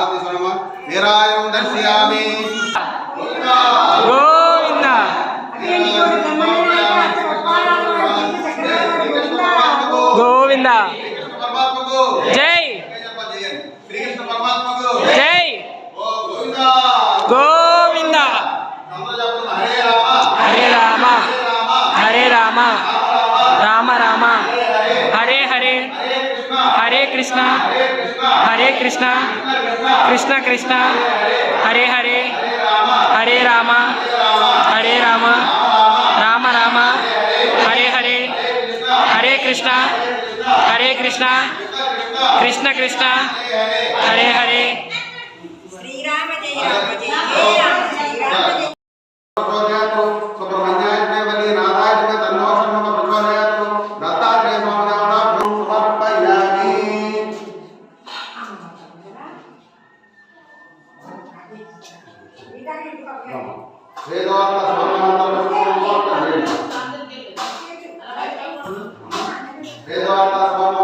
ఆరతి స్వరమ వీరాయం దర్శయామి. గోవిందా. గోవింద. జై. జై. గోవిందా గోవింద. హరే రామ. హరే రామ. రామ రామ. హరే హరే. హరే కృష్ణ. హరే కృష్ణ కృష్ణ కృష్ణ కృష్ణ కృష్ణ హరే హరే హరే రామ హరే రామ రామ రామ హరే హరే హరే కృష్ణ హరే కృష్ణ కృష్ణ కృష్ణ హరే హరే. శ్రీరామ జయ రామ జయ. వేద వేదాంత